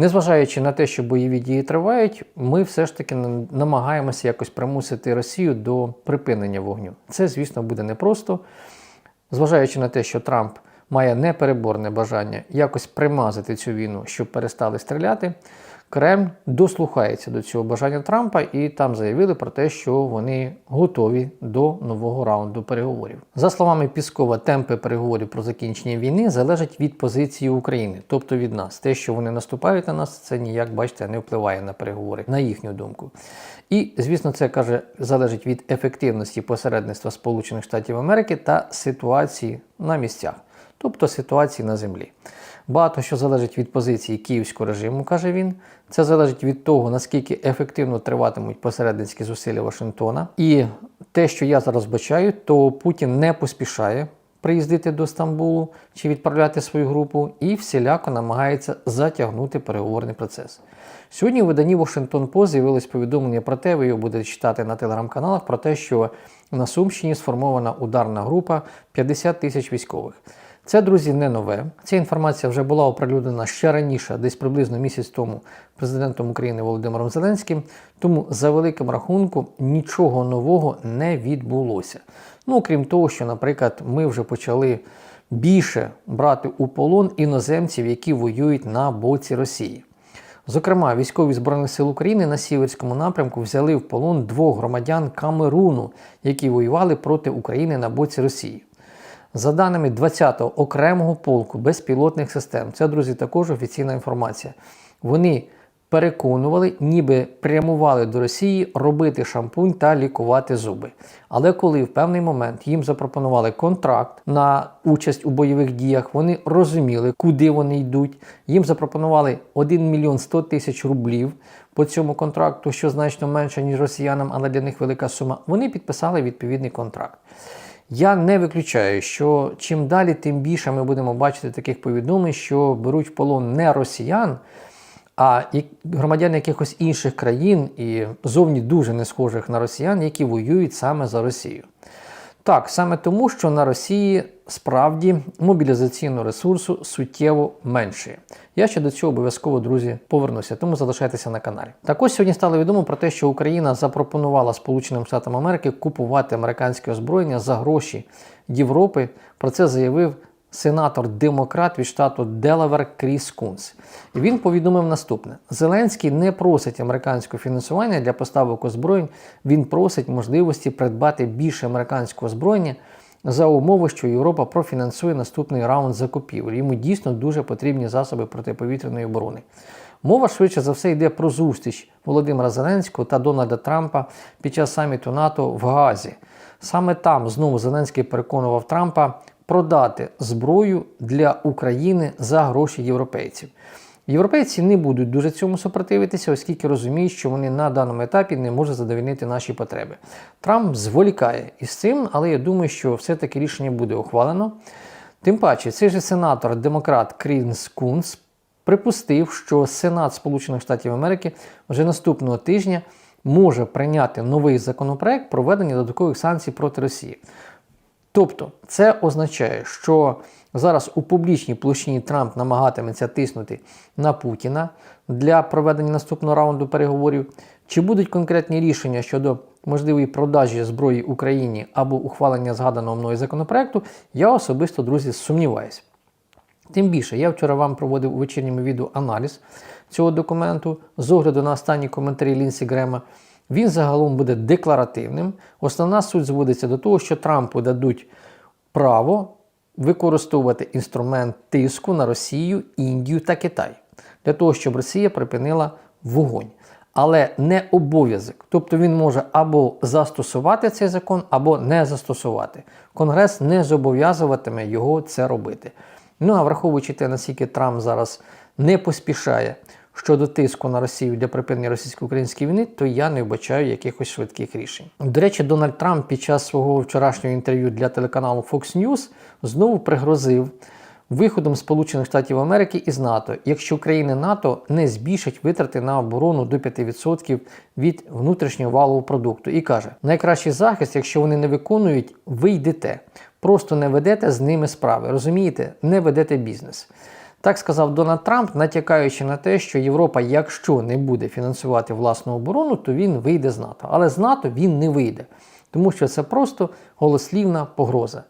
Незважаючи на те, що бойові дії тривають, ми все ж таки на- намагаємося якось примусити Росію до припинення вогню. Це, звісно, буде непросто. Зважаючи на те, що Трамп має непереборне бажання якось примазати цю війну, щоб перестали стріляти, Кремль дослухається до цього бажання Трампа і там заявили про те, що вони готові до нового раунду переговорів. За словами Піскова, темпи переговорів про закінчення війни залежать від позиції України, тобто від нас. Те, що вони наступають на нас, це ніяк, бачите, не впливає на переговори, на їхню думку. І, звісно, це каже, залежить від ефективності посередництва Сполучених Штатів Америки та ситуації на місцях, тобто ситуації на землі. Багато що залежить від позиції київського режиму, каже він. Це залежить від того, наскільки ефективно триватимуть посередницькі зусилля Вашингтона. І те, що я зараз бачаю, то Путін не поспішає приїздити до Стамбулу чи відправляти свою групу, і всіляко намагається затягнути переговорний процес. Сьогодні в виданні Washington Post з'явилось повідомлення про те, ви його будете читати на телеграм-каналах, про те, що на Сумщині сформована ударна група 50 тисяч військових. Це, друзі, не нове. Ця інформація вже була оприлюднена ще раніше, десь приблизно місяць тому, президентом України Володимиром Зеленським. Тому, за великим рахунком, нічого нового не відбулося. Ну, крім того, що, наприклад, ми вже почали більше брати у полон іноземців, які воюють на боці Росії. Зокрема, військові Збройних сил України на Сіверському напрямку взяли в полон двох громадян Камеруну, які воювали проти України на боці Росії. За даними 20-го окремого полку безпілотних систем, це, друзі, також офіційна інформація. Вони переконували, ніби прямували до Росії робити шампунь та лікувати зуби. Але коли в певний момент їм запропонували контракт на участь у бойових діях, вони розуміли, куди вони йдуть. Їм запропонували 1 мільйон 100 тисяч рублів по цьому контракту, що значно менше, ніж росіянам, але для них велика сума. Вони підписали відповідний контракт. Я не виключаю, що чим далі, тим більше ми будемо бачити таких повідомлень, що беруть в полон не росіян, а громадян якихось інших країн і зовні дуже не схожих на росіян, які воюють саме за Росію. Так, саме тому, що на Росії справді мобілізаційного ресурсу суттєво менше. Я ще до цього обов'язково, друзі, повернуся, тому залишайтеся на каналі. Так ось сьогодні стало відомо про те, що Україна запропонувала Сполученим Штатам Америки купувати американське озброєння за гроші Європи. Про це заявив сенатор-демократ від штату Делавер Кріс Кунс. І він повідомив наступне: Зеленський не просить американського фінансування для поставок озброєнь, він просить можливості придбати більше американського озброєння за умови, що Європа профінансує наступний раунд закупівель. Йому дійсно дуже потрібні засоби протиповітряної оборони. Мова швидше за все йде про зустріч Володимира Зеленського та Дональда Трампа під час саміту НАТО в Гаазі. Саме там знову Зеленський переконував Трампа продати зброю для України за гроші європейців. Європейці не будуть дуже цьому супротивитися, оскільки розуміють, що вони на даному етапі не можуть задовольнити наші потреби. Трамп зволікає із цим, але я думаю, що все-таки рішення буде ухвалено. Тим паче, цей же сенатор, демократ Крінс Кунс припустив, що Сенат Сполучених Штатів Америки вже наступного тижня може прийняти новий законопроект про введення додаткових санкцій проти Росії. Тобто, це означає, що зараз у публічній площині Трамп намагатиметься тиснути на Путіна для проведення наступного раунду переговорів. Чи будуть конкретні рішення щодо можливої продажі зброї Україні або ухвалення згаданого мною законопроекту, я особисто, друзі, сумніваюся. Тим більше, я вчора вам проводив у вечірньому відео аналіз цього документу з огляду на останні коментарі Лінсі Грема. Він загалом буде декларативним. Основна суть зводиться до того, що Трампу дадуть право використовувати інструмент тиску на Росію, Індію та Китай для того, щоб Росія припинила вогонь. Але не обов'язок. Тобто він може або застосувати цей закон, або не застосувати. Конгрес не зобов'язуватиме його це робити. Ну а враховуючи те, наскільки Трамп зараз не поспішає щодо тиску на Росію для припинення російсько-української війни, то я не вбачаю якихось швидких рішень. До речі, Дональд Трамп під час свого вчорашнього інтерв'ю для телеканалу Fox News знову пригрозив виходом Сполучених Штатів Америки із НАТО, якщо країни НАТО не збільшать витрати на оборону до 5% від внутрішнього валового продукту. І каже: найкращий захист, якщо вони не виконують, ви йдете. Просто не ведете з ними справи. Розумієте, не ведете бізнес. Так сказав Дональд Трамп, натякаючи на те, що Європа, якщо не буде фінансувати власну оборону, то він вийде з НАТО. Але з НАТО він не вийде, тому що це просто голослівна погроза.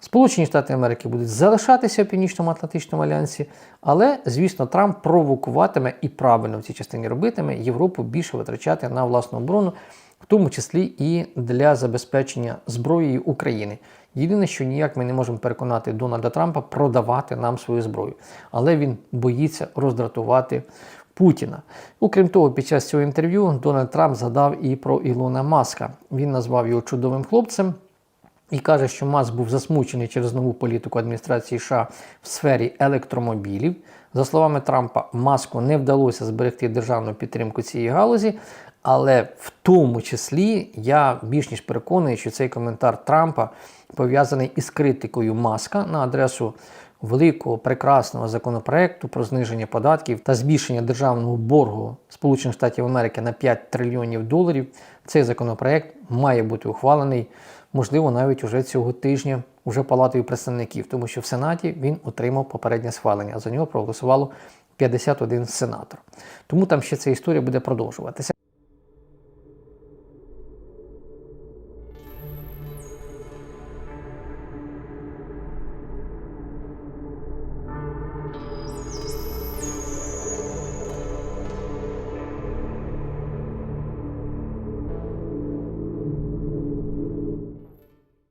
Сполучені Штати Америки будуть залишатися в Північному Атлантичному альянсі, але, звісно, Трамп провокуватиме і правильно в цій частині робитиме Європу більше витрачати на власну оборону, в тому числі і для забезпечення зброєю України. Єдине, що ніяк ми не можемо переконати Дональда Трампа продавати нам свою зброю, але він боїться роздратувати Путіна. Окрім того, під час цього інтерв'ю Дональд Трамп згадав і про Ілона Маска. Він назвав його чудовим хлопцем. І каже, що Маск був засмучений через нову політику адміністрації США в сфері електромобілів. За словами Трампа, Маску не вдалося зберегти державну підтримку цієї галузі, але в тому числі я більш ніж переконаний, що цей коментар Трампа пов'язаний із критикою Маска на адресу великого прекрасного законопроекту про зниження податків та збільшення державного боргу Сполучених Штатів Америки на 5 трильйонів доларів. Цей законопроект має бути ухвалений, можливо, навіть уже цього тижня, уже палатою представників, тому що в Сенаті він отримав попереднє схвалення. За нього проголосувало 51 сенатор. Тому там ще ця історія буде продовжуватися.